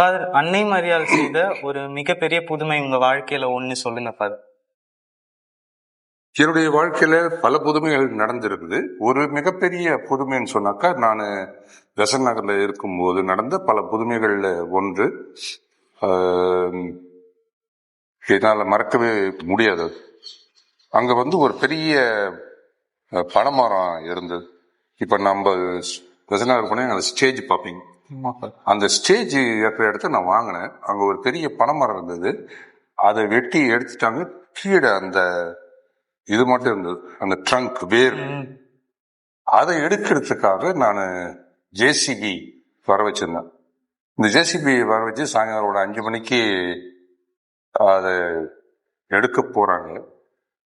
Father அன்னை மரியால் செய்த ஒரு மிகப்பெரிய புதுமை உங்க வாழ்க்கையில ஒண்ணு சொல்லுங்க ஃபாதர் என்னுடைய வாழ்க்கையில பல புதுமைகள் நடந்திருக்குது ஒரு மிகப்பெரிய புதுமைன்னு சொன்னாக்கா நான் வெசன் நகர்ல இருக்கும்போது நடந்த பல புதுமைகள்ல ஒன்று. என்னால் மறக்கவே முடியாது. அங்க வந்து ஒரு பெரிய பனைமரம் இருந்தது. இப்ப நம்ம வெசன் நகர் போனா அந்த ஸ்டேஜ் பார்ப்பீங்க. அந்த ஸ்டேஜ் இருக்கிற இடத்த நான் வாங்கினேன் அங்க ஒரு பெரிய பனைமரம் இருந்தது. அதை வெட்டி எடுத்துட்டாங்க. கீழே அந்த இது மட்டும் இருந்தது. அந்த ட்ரங்க் வேர். அதை எடுக்கிறதுக்காக நான் ஜேசிபி வர வச்சிருந்தேன். இந்த ஜேசிபி வர வச்சு சாயங்காலம் ஒரு அஞ்சு மணிக்கு அதை எடுக்க போறாங்க.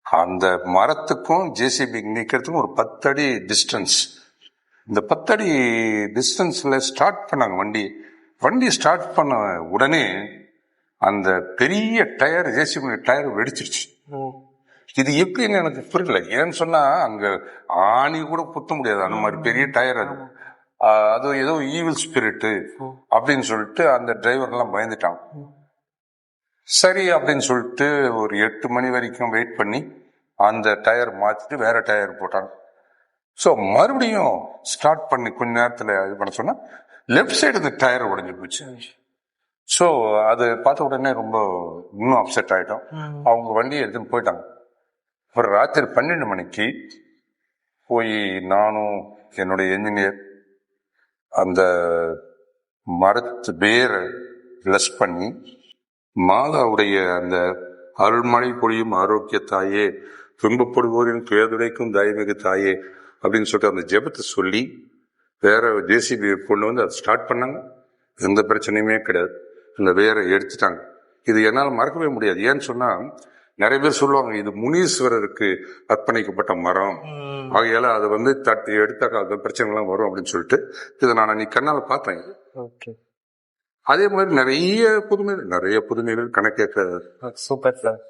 அந்த மரத்துக்கும் ஜேசிபி நிக்கிறதுக்கும் ஒரு பத்தடி டிஸ்டன்ஸ் இந்த பத்தடி டிஸ்டன்ஸில் ஸ்டார்ட் பண்ணாங்க வண்டி. வண்டி ஸ்டார்ட் பண்ண உடனே அந்த பெரிய டயர் ஜேசிபி டயர் வெடிச்சிருச்சு. இது எப்படின்னு எனக்கு புரியல. ஏன்னு சொன்னா அங்க ஆணி கூட குத்த முடியாது. அந்த மாதிரி பெரிய டயர் அது. அது ஏதோ ஈவில் ஸ்பிரிட் அப்படின்னு சொல்லிட்டு அந்த டிரைவர் எல்லாம் பயந்துட்டாங்க. சரி அப்படின்னு சொல்லிட்டு ஒரு எட்டு மணி வரைக்கும் வெயிட் பண்ணி அந்த டயர் மாத்திட்டு வேற டயர் போட்டாங்க. ஸோ மறுபடியும் ஸ்டார்ட் பண்ணி கொஞ்ச நேரத்துல இது பண்ண சொன்னா லெஃப்ட் சைடு இந்த டயர் உடைஞ்சு போச்சு. ஸோ அது பார்த்த உடனே ரொம்ப இன்னும் அப்செட் ஆயிட்டோம். அவங்க வண்டியை எடுத்துன்னு போயிட்டாங்க. ஒரு ராத்திரி பன்னெண்டு மணிக்கு போய் நானும் என்னுடைய என்ஜினியர் அந்த மரத்து வேரை லெஸ் பண்ணி மாதாவுடைய அந்த அருள்மழை பொழியும் ஆரோக்கிய தாயே துன்பப்படுவோரின் துயதுடைக்கும் தயமிகு தாயே அப்படின்னு சொல்லிட்டு அந்த ஜெபத்தை சொல்லி வேற ஜேசிபி கொண்டு வந்து அதை ஸ்டார்ட் பண்ணாங்க. எந்த பிரச்சனையுமே கிடையாது. இந்த வேரை எடுத்துட்டாங்க. இது என்னால் மறக்கவே முடியாது. ஏன்னு சொன்னா நிறைய பேர் சொல்லுவாங்க இது முனீஸ்வரருக்கு அர்ப்பணிக்கப்பட்ட மரம். ஆகையால அதை வந்து தட்டி எடுத்தாக்கா அது பிரச்சனைலாம் வரும் அப்படின்னு சொல்லிட்டு இதை நான் அன்னைக்கு கண்ணால பார்த்தேன். ஓகே. அதே மாதிரி நிறைய புதுமைகள் நிறைய புதுமைகள் கணக்கேற்ற சூப்பர் சார்.